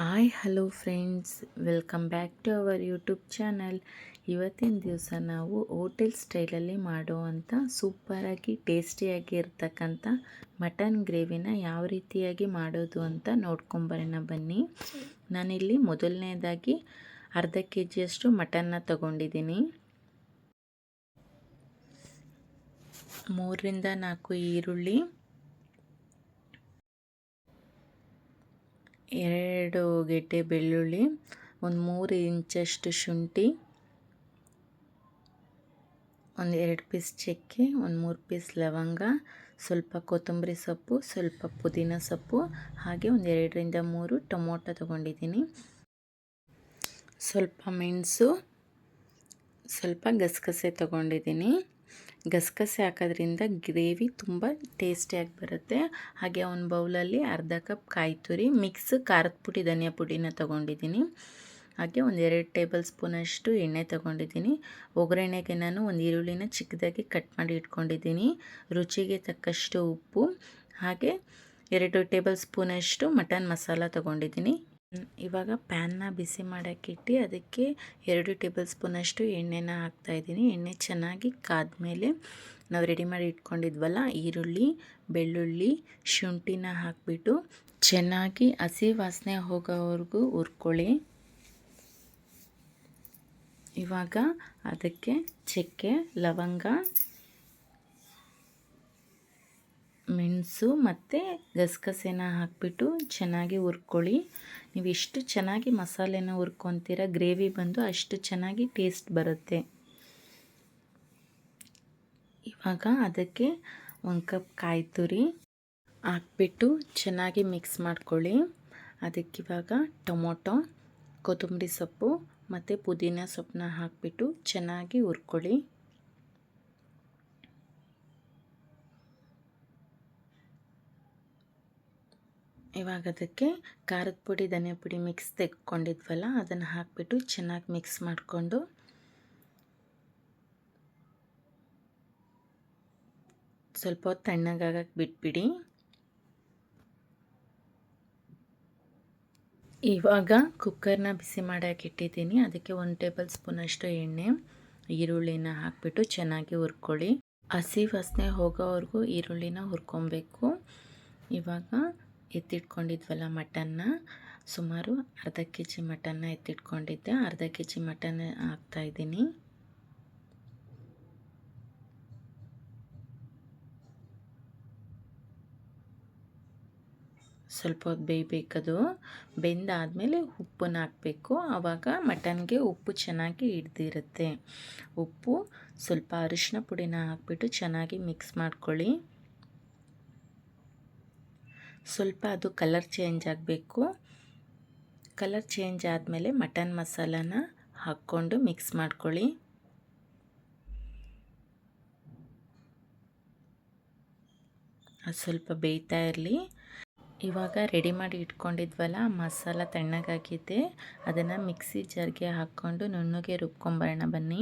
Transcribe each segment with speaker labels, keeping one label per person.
Speaker 1: Hi hello friends welcome back to our YouTube channel ಇವತ್ತಿನ ದಿವಸ ನಾವು ಹೋಟೆಲ್ ಸ್ಟೈಲಲ್ಲಿ ಮಾಡುವಂಥ ಸೂಪರಾಗಿ ಟೇಸ್ಟಿಯಾಗಿ ಇರ್ತಕ್ಕಂಥ ಮಟನ್ ಗ್ರೇವಿನ ಯಾವ ರೀತಿಯಾಗಿ ಮಾಡೋದು ಅಂತ ನೋಡ್ಕೊಂಬರೋಣ ಬನ್ನಿ. ನಾನಿಲ್ಲಿ ಮೊದಲನೇದಾಗಿ ಅರ್ಧ ಕೆ ಜಿಯಷ್ಟು ಮಟನ್ನ ತಗೊಂಡಿದ್ದೀನಿ. ಮೂರರಿಂದ ನಾಲ್ಕು ಈರುಳ್ಳಿ ಎರಡು ಗೆಡ್ಡೆ ಬೆಳ್ಳುಳ್ಳಿ, ಒಂದು ಮೂರು ಇಂಚಷ್ಟು ಶುಂಠಿ, ಒಂದು ಎರಡು ಪೀಸ್ ಚಕ್ಕೆ, ಒಂದು ಮೂರು ಪೀಸ್ ಲವಂಗ, ಸ್ವಲ್ಪ ಕೊತ್ತಂಬರಿ ಸೊಪ್ಪು, ಸ್ವಲ್ಪ ಪುದೀನ ಸೊಪ್ಪು, ಹಾಗೆ ಒಂದು ಎರಡರಿಂದ ಮೂರು ಟೊಮೊಟೊ ತೊಗೊಂಡಿದ್ದೀನಿ. ಸ್ವಲ್ಪ ಮೆಣಸು, ಸ್ವಲ್ಪ ಗಸಗಸೆ ತೊಗೊಂಡಿದ್ದೀನಿ. ಗಸಗಸೆ ಹಾಕೋದ್ರಿಂದ ಗ್ರೇವಿ ತುಂಬ ಟೇಸ್ಟಿಯಾಗಿ ಬರುತ್ತೆ. ಹಾಗೆ ಒಂದು ಬೌಲಲ್ಲಿ ಅರ್ಧ ಕಪ್ ಕಾಯಿ ತುರಿ ಮಿಕ್ಸ್ ಖಾರದ ಪುಡಿ, ಧನಿಯಾ ಪುಡಿನ ತೊಗೊಂಡಿದ್ದೀನಿ. ಹಾಗೆ ಒಂದು ಎರಡು ಟೇಬಲ್ ಸ್ಪೂನಷ್ಟು ಎಣ್ಣೆ ತೊಗೊಂಡಿದ್ದೀನಿ. ಒಗ್ಗರಣೆಗೆ ನಾನು ಒಂದು ಈರುಳ್ಳಿನ ಚಿಕ್ಕದಾಗಿ ಕಟ್ ಮಾಡಿ ಇಟ್ಕೊಂಡಿದ್ದೀನಿ. ರುಚಿಗೆ ತಕ್ಕಷ್ಟು ಉಪ್ಪು. ಹಾಗೆ ಎರಡು ಟೇಬಲ್ ಸ್ಪೂನಷ್ಟು ಮಟನ್ ಮಸಾಲ ತೊಗೊಂಡಿದ್ದೀನಿ. ಇವಾಗ ಪ್ಯಾನ್ನ ಬಿಸಿ ಮಾಡೋಕ್ಕಿಟ್ಟು ಅದಕ್ಕೆ ಎರಡು ಟೇಬಲ್ ಸ್ಪೂನಷ್ಟು ಎಣ್ಣೆನ ಹಾಕ್ತಾಯಿದ್ದೀನಿ ಎಣ್ಣೆ ಚೆನ್ನಾಗಿ ಕಾದ್ಮೇಲೆ ನಾವು ರೆಡಿ ಮಾಡಿ ಇಟ್ಕೊಂಡಿದ್ವಲ್ಲ, ಈರುಳ್ಳಿ, ಬೆಳ್ಳುಳ್ಳಿ, ಶುಂಠಿನ ಹಾಕಿಬಿಟ್ಟು ಚೆನ್ನಾಗಿ ಹಸಿ ವಾಸನೆ ಹೋಗೋವರೆಗೂ ಹುರ್ಕೊಳ್ಳಿ. ಇವಾಗ ಅದಕ್ಕೆ ಚಕ್ಕೆ, ಲವಂಗ ಮೆಣಸು ಮತ್ತು ಗಸಗಸೆನ ಹಾಕಿಬಿಟ್ಟು ಚೆನ್ನಾಗಿ ಹುರ್ಕೊಳ್ಳಿ. ನೀವು ಎಷ್ಟು ಚೆನ್ನಾಗಿ ಮಸಾಲೆನ ಹುರ್ಕೊತೀರ, ಗ್ರೇವಿ ಬಂದು ಅಷ್ಟು ಚೆನ್ನಾಗಿ ಟೇಸ್ಟ್ ಬರುತ್ತೆ. ಇವಾಗ ಅದಕ್ಕೆ ಒಂದು ಕಪ್ ಕಾಯಿ ತುರಿ ಹಾಕ್ಬಿಟ್ಟು ಚೆನ್ನಾಗಿ ಮಿಕ್ಸ್ ಮಾಡ್ಕೊಳ್ಳಿ. ಅದಕ್ಕಿವಾಗ ಟೊಮೊಟೊ, ಕೊತ್ತಂಬರಿ ಸೊಪ್ಪು ಮತ್ತು ಪುದೀನ ಸೊಪ್ಪನ್ನ ಹಾಕಿಬಿಟ್ಟು ಚೆನ್ನಾಗಿ ಹುರ್ಕೊಳ್ಳಿ. ಇವಾಗ ಅದಕ್ಕೆ ಖಾರದ ಪುಡಿ, ಧನಿಯಾ ಪುಡಿ ಮಿಕ್ಸ್ ತೆಗೆದುಕೊಂಡಿದ್ವಲ್ಲ ಅದನ್ನು ಹಾಕಿಬಿಟ್ಟು ಚೆನ್ನಾಗಿ ಮಿಕ್ಸ್ ಮಾಡಿಕೊಂಡು ಸ್ವಲ್ಪ ಹೊತ್ತು ತಣ್ಣಗಾಗಕ್ಕೆ ಬಿಟ್ಬಿಡಿ. ಇವಾಗ ಕುಕ್ಕರ್ನ ಬಿಸಿ ಮಾಡೋಕೆ ಇಟ್ಟಿದ್ದೀನಿ. ಅದಕ್ಕೆ ಒಂದು ಟೇಬಲ್ ಸ್ಪೂನಷ್ಟು ಎಣ್ಣೆ, ಈರುಳ್ಳಿನ ಹಾಕಿಬಿಟ್ಟು ಚೆನ್ನಾಗಿ ಹುರ್ಕೊಳ್ಳಿ. ಹಸಿ ವಾಸನೆ ಹೋಗೋವರೆಗೂ ಈರುಳ್ಳಿನ ಹುರ್ಕೊಬೇಕು. ಇವಾಗ ಎತ್ತಿಟ್ಕೊಂಡಿದ್ವಲ್ಲ ಮಟನ್ನ? ಸುಮಾರು ಅರ್ಧ ಕೆ ಜಿ ಮಟನ್ನ ಎತ್ತಿಟ್ಕೊಂಡಿದ್ದೆ. ಅರ್ಧ ಕೆ ಜಿ ಮಟನ್ ಹಾಕ್ತಾಯಿದ್ದೀನಿ ಸ್ವಲ್ಪ ಹೊತ್ತು ಬೇಯಬೇಕದು. ಬೆಂದಾದಮೇಲೆ ಉಪ್ಪನ್ನ ಹಾಕಬೇಕು. ಆವಾಗ ಮಟನ್ಗೆ ಉಪ್ಪು ಚೆನ್ನಾಗಿ ಹಿಡ್ದಿರುತ್ತೆ. ಉಪ್ಪು ಸ್ವಲ್ಪ ಅರಿಶಿನ ಪುಡಿನ ಹಾಕ್ಬಿಟ್ಟು ಚೆನ್ನಾಗಿ ಮಿಕ್ಸ್ ಮಾಡ್ಕೊಳ್ಳಿ. ಸ್ವಲ್ಪ ಅದು ಕಲರ್ ಚೇಂಜ್ ಆಗಬೇಕು. ಕಲರ್ ಚೇಂಜ್ ಆದಮೇಲೆ ಮಟನ್ ಮಸಾಲಾನ ಹಾಕ್ಕೊಂಡು ಮಿಕ್ಸ್ ಮಾಡ್ಕೊಳ್ಳಿ. ಅದು ಸ್ವಲ್ಪ ಬೇಯ್ತಾ ಇರಲಿ. ಇವಾಗ ರೆಡಿ ಮಾಡಿ ಇಟ್ಕೊಂಡಿದ್ವಲ್ಲ ಮಸಾಲ ತಣ್ಣಗಾಗಿದೆ. ಅದನ್ನು ಮಿಕ್ಸಿ ಜಾರ್ಗೆ ಹಾಕ್ಕೊಂಡು ನುಣ್ಣಗೆ ರುಬ್ಕೊಂಬರೋಣ ಬನ್ನಿ.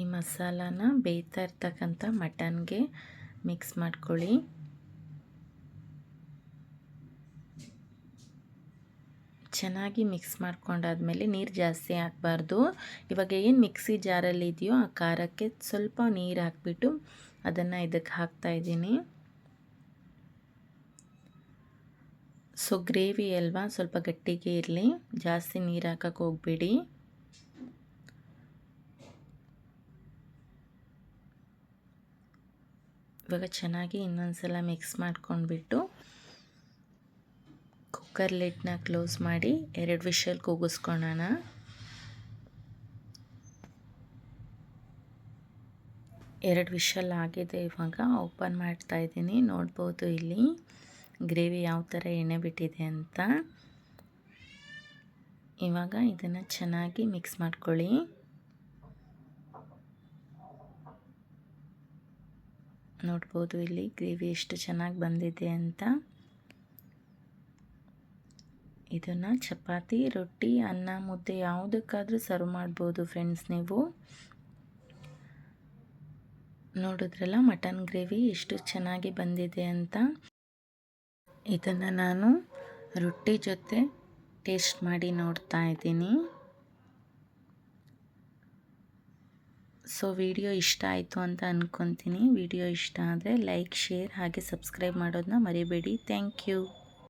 Speaker 1: ಈ ಮಸಾಲಾನ ಬೇಯ್ತಾ ಇರ್ತಕ್ಕಂಥ ಮಟನ್ಗೆ ಮಿಕ್ಸ್ ಮಾಡ್ಕೊಳ್ಳಿ. ಚೆನ್ನಾಗಿ ಮಿಕ್ಸ್ ಮಾಡ್ಕೊಂಡಾದ್ಮೇಲೆ ನೀರು ಜಾಸ್ತಿ ಹಾಕಬಾರ್ದು. ಇವಾಗ ಏನು ಮಿಕ್ಸಿ ಜಾರಲ್ಲಿ ಇದೆಯೋ ಆ ಖಾರಕ್ಕೆ ಸ್ವಲ್ಪ ನೀರು ಹಾಕ್ಬಿಟ್ಟು ಅದನ್ನು ಇದಕ್ಕೆ ಹಾಕ್ತಾ ಇದ್ದೀನಿ. ಸೊ, ಗ್ರೇವಿ ಅಲ್ವಾ? ಸ್ವಲ್ಪ ಗಟ್ಟಿಗೆ ಇರಲಿ. ಜಾಸ್ತಿ ನೀರು ಹಾಕಕ್ಕೆ ಹೋಗಬೇಡಿ. ಇವಾಗ ಚೆನ್ನಾಗಿ ಇನ್ನೊಂದು ಸಲ ಮಿಕ್ಸ್ ಮಾಡ್ಕೊಂಡ್ಬಿಟ್ಟು ಕುಕ್ಕರ್ ಲಿಡ್ನ ಕ್ಲೋಸ್ ಮಾಡಿ ಎರಡು ವಿಷಲ್ ಕೂಗಿಸ್ಕೊಳ್ಳೋಣ ಎರಡು ವಿಷಲ್ ಆಗಿದೆ ಇವಾಗ ಓಪನ್ ಮಾಡ್ತಾ ಇದ್ದೀನಿ. ನೋಡ್ಬೋದು ಇಲ್ಲಿ ಗ್ರೇವಿ ಯಾವ ಥರ ಎಣ್ಣೆ ಬಿಟ್ಟಿದೆ ಅಂತ. ಇವಾಗ ಇದನ್ನು ಚೆನ್ನಾಗಿ ಮಿಕ್ಸ್ ಮಾಡ್ಕೊಳ್ಳಿ. ನೋಡ್ಬೋದು ಇಲ್ಲಿ ಗ್ರೇವಿ ಎಷ್ಟು ಚೆನ್ನಾಗಿ ಬಂದಿದೆ ಅಂತ. ಇದನ್ನು ಚಪಾತಿ, ರೊಟ್ಟಿ, ಅನ್ನ, ಮುದ್ದೆ ಯಾವುದಕ್ಕಾದರೂ ಸರ್ವ್ ಮಾಡ್ಬೋದು ಫ್ರೆಂಡ್ಸ್ ನೀವು. ನೋಡಿದ್ರಲ್ಲ ಮಟನ್ ಗ್ರೇವಿ ಎಷ್ಟು ಚೆನ್ನಾಗಿ ಬಂದಿದೆ ಅಂತ. ಇದನ್ನು ನಾನು ರೊಟ್ಟಿ ಜೊತೆ ಟೇಸ್ಟ್ ಮಾಡಿ ನೋಡ್ತಾ ಇದ್ದೀನಿ. ಸೊ ವಿಡಿಯೋ ಇಷ್ಟ ಆಯಿತು ಅಂತ ಅಂದ್ಕೊತೀನಿ ವಿಡಿಯೋ ಇಷ್ಟ ಆದರೆ ಲೈಕ್, ಶೇರ್ ಹಾಗೆ ಸಬ್ಸ್ಕ್ರೈಬ್ ಮಾಡೋದನ್ನ ಮರಿಬೇಡಿ. Thank you.